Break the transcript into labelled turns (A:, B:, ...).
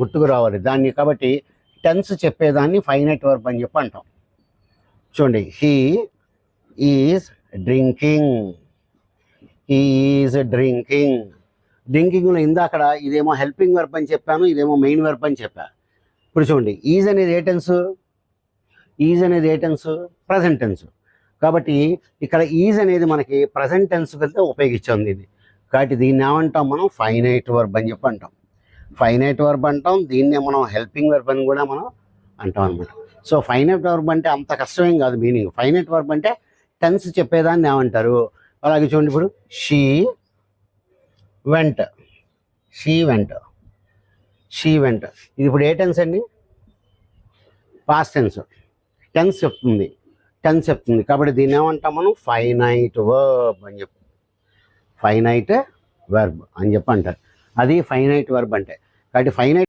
A: గుర్తుకు రావాలి. దాన్ని కాబట్టి టెన్స్ చెప్పేదాన్ని ఫైనైట్ వర్బ్ అని చెప్పి అంటాం. చూడండి he is drinking he is drinking డ్రింకింగ్లో ఇందాకడ ఇదేమో హెల్పింగ్ వర్బ్ అని చెప్పాను ఇదేమో మెయిన్ వర్బ్ అని చెప్పాను ఇప్పుడు చూడండి ఈజ్ అనేది ఏ టెన్స్ ఈజ్ అనేది ఏ టెన్స్ ప్రజెంట్ టెన్స్ కాబట్టి ఇక్కడ ఈజ్ అనేది మనకి ప్రజెంట్ టెన్స్ కింద ఉపయోగించాం దీన్ని కాబట్టి దీన్ని ఏమంటాం మనం? ఫైనైట్ వర్బ్ అని చెప్పి అంటాం. ఫైనైట్ వర్బ్ అంటాం దీన్నే మనం హెల్పింగ్ వర్బ్ అని కూడా మనం అంటాం అనమాట సో ఫైనైట్ వర్బ్ అంటే అంత కష్టమేం కాదు మీనింగ్. ఫైనైట్ వర్బ్ అంటే టెన్స్ చెప్పేదాన్ని ఏమంటారు? అలాగే చూడండి ఇప్పుడు షీ వెంట. షీ వెంట. She went. ఇది ఇప్పుడు ఏ టెన్స్ అండి? Past tense. టెన్స్ చెప్తుంది. టెన్స్ చెప్తుంది. కాబట్టి దీన్ని ఏమంటాం మనం? ఫైనైట్ వర్బ్ అని చెప్పి ఫైనైట్ వర్బ్ అని చెప్పి అంటారు. అది ఫైనైట్ వర్బ్ అంటే. కాబట్టి ఫైనైట్